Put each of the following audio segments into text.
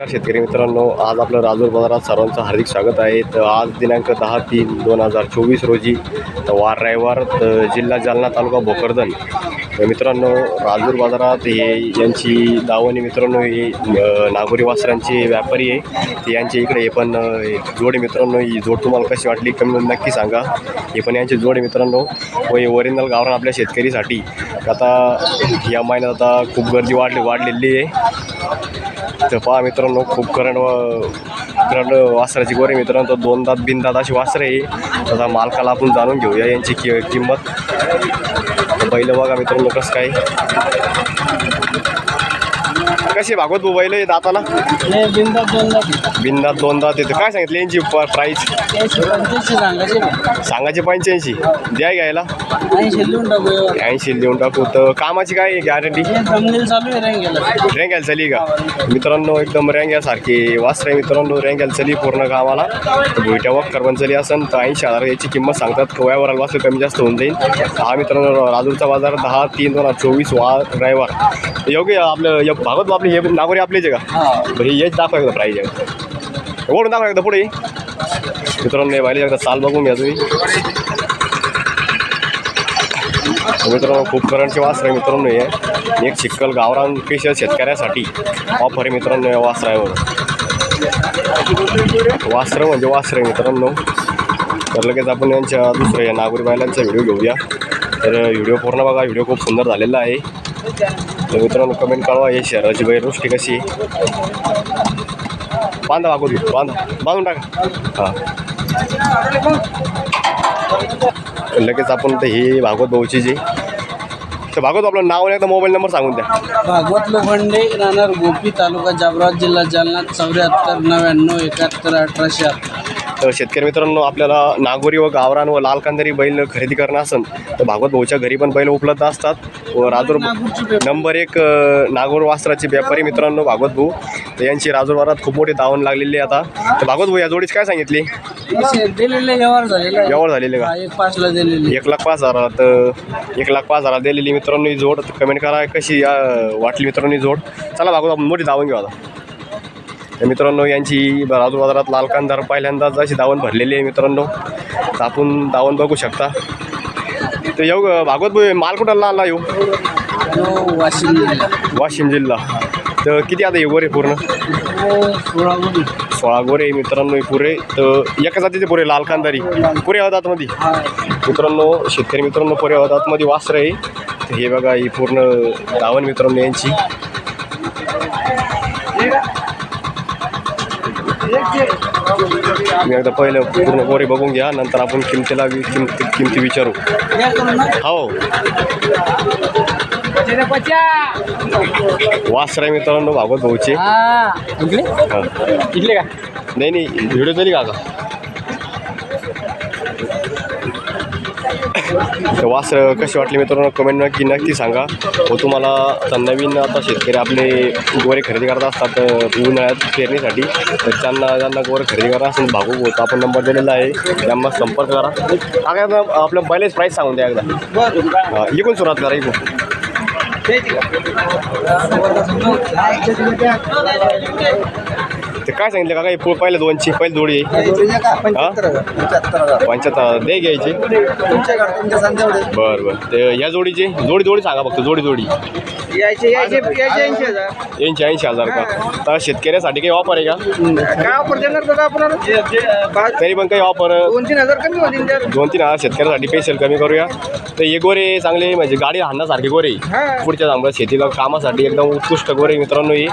शेतकरी मित्रांनो आज आपलं राजूर बाजारात सर्वांचं हार्दिक स्वागत आहे. तर आज दिनांक दहा तीन दोन हजार चोवीस रोजी वार रविवार जिल्हा जालना तालुका भोकरदन. तर मित्रांनो राजूर बाजारात हे यांची दावणी मित्रांनो हे नागोरी वासरांचे व्यापारी आहे. ते यांचे इकडे हे पण जोडे मित्रांनो ही जोड तुम्हाला कशी वाटली कमी नक्की सांगा. हे पण यांचे जोडे मित्रांनो व हे ओरिजिनल गावरान आपल्या शेतकरीसाठी. आता या महिन्यात आता खूप गर्दी वाढली वाढलेली आहे. तर पहा मित्रांनो खूप करंट करंट वासराची गोरे मित्रांनो. दोन दात बिन दात अशी वासरे आहे आता मालकाला आपण जाणून घेऊया यांची कि किंमत. तर पहिलं बघा मित्रांनो कसं काय. कशी भागवत आहे दाताला? हे बिंदा दोन दात. येतं काय सांगितलं? यांची प्राईस सांगायचे पंच्याऐंशी. द्या घ्यायला. ऐंशी लिहून टाकू. देऊन टाकू. तर कामाची काय गॅरंटी रंगेला चली का? मित्रांनो एकदम रँग्यासारखी वासरे मित्रांनो. रँगॅल चली पूर्ण कामाला भुईट्या वक्कर पण चली असन. तर ऐंशी हजार याची किंमत सांगतात. कवयावर वासरे कमी जास्त होऊन जाईल. हा मित्रांनो राजूरचा बाजार दहा तीन दोन हजार चोवीस वार रविवार. योग्य आपलं भागवत आपले हे नागोरी आपलेच आहे का? हा. बरं हे हेच दाखवा एकदा प्राईज आहे ओढून दाखवा एकदा पुढे. मित्रांनो हे पाहिजे एकदा चाल बघून घ्या तुम्ही. मित्रांनो खूप करंटचे वासर आहे मित्रांनो हे. एक चिक्कल गावरान स्पेशल शेतकऱ्यासाठी ऑफर आहे मित्रांनो या वासरावर. वासरं म्हणजे वासरं आहे मित्रांनो. तर लगेच आपण यांच्या दुसऱ्या या नागोरी बायलांचा व्हिडिओ घेऊया. तर व्हिडिओ पूर्ण बघा. व्हिडिओ खूप सुंदर झालेला आहे. तर मित्रांनो कमेंट कळवा हे शहराची बैरवृष्टी कशी आहे? बांधा वागू बांधा बांधून टाका. हां. लगेच आपण ते हे भागवत भाऊची जी. तर भागवत आपलं नाव आणि एकदा मोबाईल नंबर सांगून द्या. भागवत लोखंडे राहणार गोपी तालुका जाबराज जिल्हा जालना चौऱ्याहत्तर नव्याण्णव एकाहत्तर अठराशे अठरा. तर शेतकरी मित्रांनो आपल्याला नागोरी व गावरान व लाल कांदरी बैल खरेदी करणं असेल तर भागवत भाऊच्या घरी पण बैल उपलब्ध असतात. व राजूर नंबर एक नागोर वास्त्राचे व्यापारी मित्रांनो भागवत भाऊ. तर यांची राजूरवारात खूप मोठी दावण लागलेली आहे आता. तर भागवत भाऊ या जोडीच काय सांगितली? व्यवहार झालेला. का? एक लाख पाच हजार तर एक लाख पाच हजार दिलेली मित्रांनो ही जोड. कमेंट करा कशी वाटली मित्रांनो जोड. चला भागवत आपण मोठी दावण घेऊ आता. मित्रांनो यांची बाजारात लाल कांदार पहिल्यांदाच अशी दावण भरलेली आहे मित्रांनो तर आपण दावण बघू शकता. तर येऊ भागवत माल कुठं आणला येऊ तो वाशिम जिल्हा. वाशिम जिल्हा. तर किती आता येऊ रे पूर्ण? सोळा गुण सोळा गोरे मित्रांनो हे पुरे. तर एका जातीचे पुरे लाल कांदारी. पुरे आवाजातमध्ये हा. मित्रांनो शेतकरी मित्रांनो पुरे आवाजातमध्ये वासर आहे. तर हे बघा ही पूर्ण दावण मित्रांनो यांची. मी एकदा पहिलं पूर्ण गोरे बघून घ्या नंतर आपण किमतीला किमती किमती विचारू. हो. वासर आहे मित्रांनो भागवत भाऊचे. हा. इकडे? हा. इकडे का? नाही नाही व्हिडिओ झाली का तर वासर कशी वाटली मित्रांनो? कमेंट नक्की नक्की सांगा. व तुम्हाला आता नवीन आता शेतकरी आपले गोरे खरेदी करत असतात उन्हाळ्यात पेरणीसाठी. तर त्यांना ज्यांना गोरे खरेदी करा असेल भागू होतं. आपण नंबर दिलेला आहे. त्यांना संपर्क करा. आता आपलं पहिलेच प्राईस सांगून द्या एकदा. इकून सुरुवात करा इकून. ते काय सांगितलं का काय पहिले दोनची पहिली जोडी आहे. पंच्याहत्तर दे घ्यायची. बरं बरं. ते या जोडीचे जोडी जोडी सांगा फक्त जोडी जोडी. यायचे यायचे यायचे ऐंशी हजार. यांची ऐंशी हजार का? तर शेतकऱ्यासाठी काही ऑफर आहे का? काय ऑफर देणार दादा आपण तरी पण काही ऑफर दोन तीन हजार कमी होतील दोन तीन हजार शेतकऱ्यासाठी स्पेशल कमी करूया. तर हे गोरे चांगले म्हणजे गाडी हाणण्यासारखे गोरे. हा. पुढच्या चांगलं शेतीला कामासाठी एकदम उत्कृष्ट गोरे मित्रांनो हे.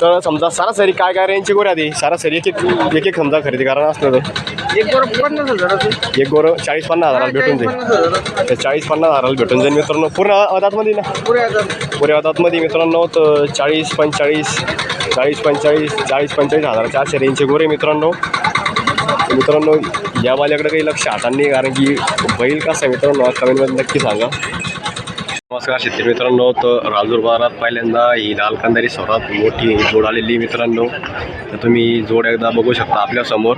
तर समजा सरासरी काय काय रेंजचे गोरे आधी. सरासरी एक एक एक एक समजा खरेदी करा असलं तर. एक बरोबर पन्नास एक गोरं चाळीस पन्नास हजाराला भेटून जाईल. तर चाळीस पन्नास हजाराला भेटून जाईल मित्रांनो. पूर्ण अदातमध्ये ना? पुरे हजार पुऱ्या हातातमध्ये मित्रांनो तर चाळीस पंचेचाळीस चाळीस पंचेचाळीस चाळीस पंचेचाळीस हजाराच्या असे रेंजचे गोरे मित्रांनो. तर मित्रांनो या बाल्याकडे काही लक्ष हातांनी नाही कारण की बैल कसा आहे मित्रांनो? कमेंटमध्ये नक्की सांगा. नमस्कार शेतकरी मित्रांनो तर राजूर बाजारात पहिल्यांदा ही लाल कांदारी सर्वात मोठी जोड आलेली मित्रांनो. तर तुम्ही जोड एकदा बघू शकता आपल्यासमोर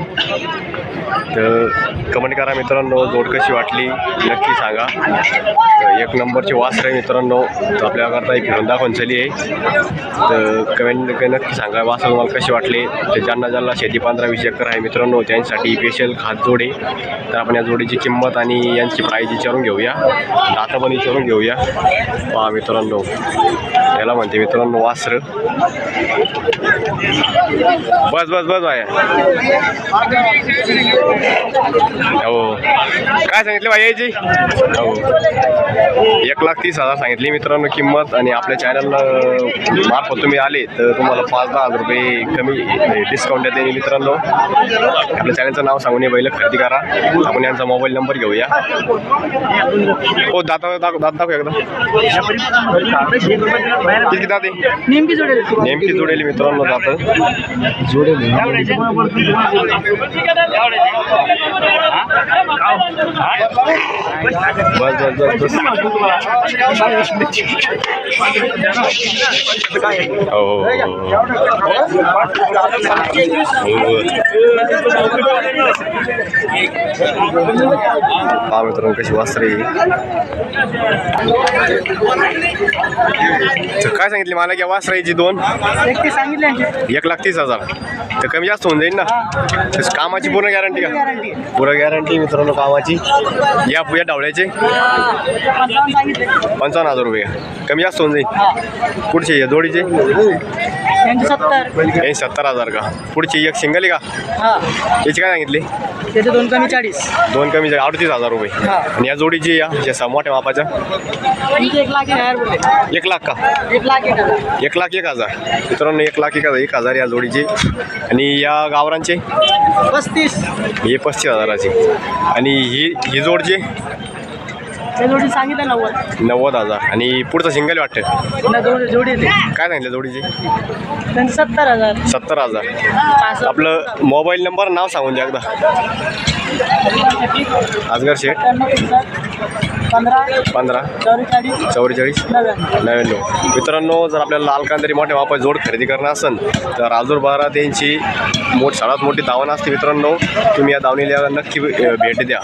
तर कमेंट करा मित्रांनो जोड कशी वाटली नक्की सांगा. एक नंबरची वास आहे मित्रांनो तर आपल्याकरता एक फिरून कोणचली आहे. तर कमेंट नक्की सांगा वासर तुम्हाला कशी वाटली? तर ज्यांना ज्यांना शेती पंधरा वीस एकर आहे मित्रांनो त्यांच्यासाठी स्पेशल खास जोड आहे. तर आपण या जोडीची किंमत आणि यांची प्राईज विचारून घेऊया. दाता पण विचारून घेऊया. पहा मित्रांनो याला म्हणते मित्रांनो वासर. बस बस बस बाया हो. काय सांगितले बाई यायची हो. एक लाख तीस हजार सांगितली मित्रांनो किंमत आणि आपल्या चॅनलला मार्फत तुम्ही आले तर तुम्हाला पाच दहा हजार रुपये कमी डिस्काउंट देते मित्रांनो. आपल्या चॅनलचं नाव सांगून ये बैल खरेदी करा. आपण यांचा मोबाईल नंबर घेऊया. हो दाता दाख दात दाखव एकदा. किती दाते नेमकी जोडेल. नेमकी जोडेली मित्रांनो दात. जोडेली. बस बस बस बस पहा मित्रांनो कशी वासरे काय सांगितली मला की वासरायची दोन? एक लाख तीस हजार. तर कमी जास्त होऊन जाईल ना? कामाची पूर्ण गॅरंटी का? पूर्ण गॅरंटी मित्रांनो कामाची. या या डावळ्याचे. पंचावन्न हजार रुपये. कमी जास्त होऊन जाईल. पुढचे या जोडीचे? सत्तर. हे सत्तर हजार का? पुढची एक सिंगल आहे का? हा. याची काय सांगितली? त्याचे दोन कमी चाळीस. दोन कमी अडतीस हजार रुपये. आणि या जोडीची या ज्या मोठ्या मापाच्या एक लाख का? एक लाख एक हजार. एक लाख एक हजार. मित्रांनो एक लाख एक हजार एक हजार या जोडीचे. आणि या गावरांचे पस्तीस. हे पस्तीस हजाराचे. आणि ही ही जोडचे जोडी सांगितलं नव्वद. नव्वद हजार. आणि पुढचं सिंगल वाटतं? जोडी काय सांगितलं जोडीचे त्यांचे सत्तर हजार. सत्तर हजार. पासष्ट आपलं मोबाईल नंबर नाव सांगून द्या एकदा. आजगर शेठ. पंधरा. चौवेचाळीस. नव्याण्णव. मित्रांनो जर आपल्याला लाल कांदरी मोठ्या वापर जोड खरेदी करणार असेल तर राजूर बाजारात यांची मोठ सर्वात मोठी दावण असते मित्रांनो. तुम्ही या दावणीला नक्की भेट द्या.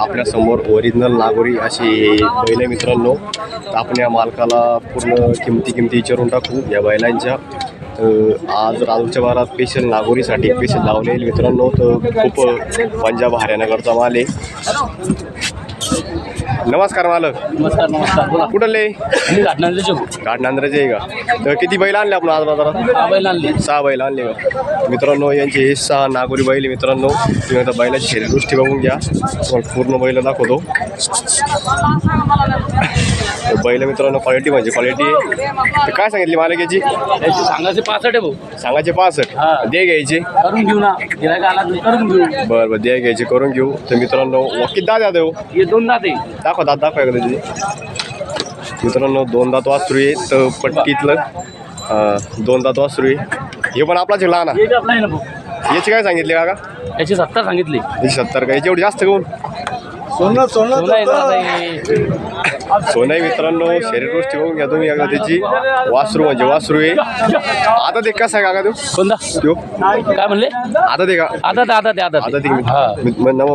आपल्यासमोर ओरिजिनल नागोरी अशी बैल मित्रांनो. तर आपण या मालकाला पूर्ण किमती किमती विचारून टाकू. या बैलांच्या आज राजूरच्या बाजारात स्पेशल नागोरीसाठी स्पेशल लावले मित्रांनो. तर खूप पंजाब हरियाणाकडचा माल आहे. नमस्कार मालक. नमस्कार नमस्कार. बोला. कुठले मी घाटनांचे शिव. घाट नांद्राचे आहे का? तर किती बैल आणले आपण आज बाजारात? हा बैल आणली. सहा बैल आणले का? मित्रांनो यांचे हे सहा नागोरी बैल आहे मित्रांनो. तुम्ही आता बैलाची शरीरदृष्टी बघून घ्या. तुम्हाला पूर्ण बैल दाखवतो. बैल मित्रांनो क्वालिटी म्हणजे क्वालिटी आहे. तर काय सांगितली मालक याची? सांगायचे पासष्ट आहे भाऊ. सांगायचे पासष्ट. दे घ्यायचे. करून घेऊ ना. गिरायक आला करून घेऊ. बरं बरं दे घ्यायचे करून घेऊ. तर मित्रांनो किती दाद द्या देऊ हे दोन दाते. दाखवा. दात दाखवा एकदा तुझी मित्रांनो दोन दात वासरू आहे तर पट्टीतलं दोन दात वासरू आहे हे पण आपलाच लहान. हे याची काय सांगितली काका? याची सत्तर सांगितली. याची सत्तर का? याची एवढी जास्त घेऊन सोनं हे. सोनाई मित्रांनो शरीरदृष्टी बघून घ्या तुम्ही एकदा त्याची वासरू म्हणजे वासरू आहे. आता ते कसं आहे काका तू? कोणता? त्यो? काय म्हणले? आता ते का? आता ते आता ते आता आता ते. हा.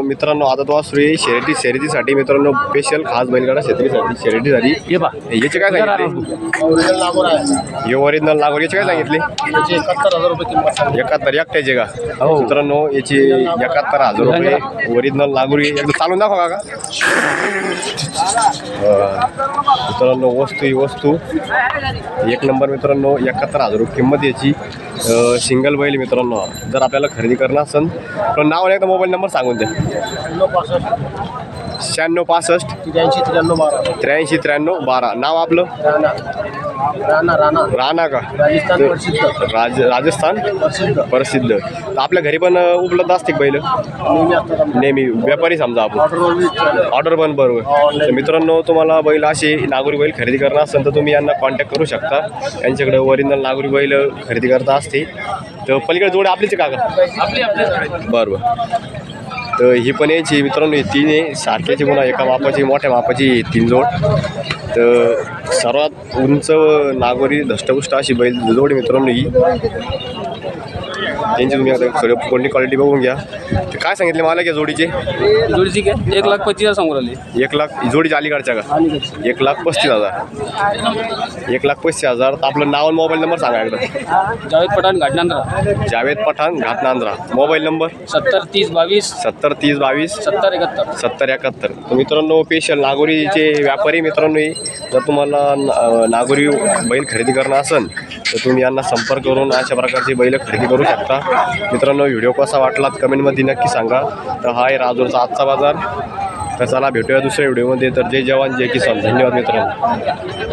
मित्रांनो आता तो वासरू आहे. शर्यती शर्यतीसाठी मित्रांनो स्पेशल खास बैलगाडा शर्यतीसाठी शर्यतीसाठी. हे पा. याचे काय सांगितले? हे ओरिजिनल नागोर याचे काय सांगितले? एकाहत्तर हजार रुपये किंमत एकाहत्तर एकट्याचे का? हो. मित्रांनो याची एकाहत्तर हजार रुपये ओरिजिनल एकदा चालून दाखवा का मित्रांनो वस्तू ही वस्तू. एक नंबर मित्रांनो एकाहत्तर हजार रुपये किंमत याची. सिंगल बैल मित्रांनो जर आपल्याला खरेदी करणं असेल तर नाव आणि एकदा मोबाईल नंबर सांगून द्या. शहाण्णव पासष्ट. त्र्याऐंशी त्र्याण्णव बारा. त्र्याऐंशी त्र्याण्णव बारा. नाव आपलं? राणा राणा. राणा का? राजस्थान प्रसिद्ध. राज राजस्थान प्रसिद्ध. प्रसिद्ध. तर आपल्या घरी पण उपलब्ध असते बैल? नेहमी असतात नेहमी. व्यापारी समजा आपण. ऑर्डर ऑर्डर पण बरोबर. तर मित्रांनो तुम्हाला बैल असे नागरी बैल खरेदी करणार असेल तर तुम्ही यांना कॉन्टॅक्ट करू शकता. यांच्याकडे ओरिजिनल नागरी बैल खरेदी करता असते. तर पलीकडे जोडे आपलीच काका? आपली आपल्या बरं बरं तर ही पण यायची मित्रांनो ही तीन आहे. सारख्याची पुन्हा एका मापाची मोठ्या मापाची ही तीन जोड. तर सर्वात उंच नागोरी धष्टपुष्ट अशी बैल जोड आहे मित्रांनो ही. त्यांची तुम्ही आता सगळं कोणती क्वालिटी बघून घ्या. ते काय सांगितले मला या जोडीचे? जोडीची काय? एक लाख पच्चीस हजार समोर आली एक लाख जोडीच्या अलीकडच्या का? एक लाख पस्तीस हजार. एक लाख पस्तीस हजार. तर आपलं नाव आणि मोबाईल नंबर सांगा एकदा. जावेद पठाण घाटनांद्रा. जावेद पठाण घाटनांद्रा. Mobile number? सत्तर तीस बावीस. सत्तर तीस बावीस. सत्तर एकाहत्तर. सत्तर एकाहत्तर. तर मित्रांनो स्पेशल नागोरीचे व्यापारी मित्रांनो जर तुम्हाला न- नागोरी बैल खरेदी करणं असेल तर तुम्ही यांना संपर्क करून अशा प्रकारची बैल खरेदी करू शकता. मित्रांनो व्हिडिओ कसा वाटला कमेंटमध्ये नक्की सांगा. तर हा आहे राजूरचा आजचा बाजार. तर चला भेटूया दुसऱ्या व्हिडिओमध्ये. तर जय जवान जय किसान. धन्यवाद मित्रांनो.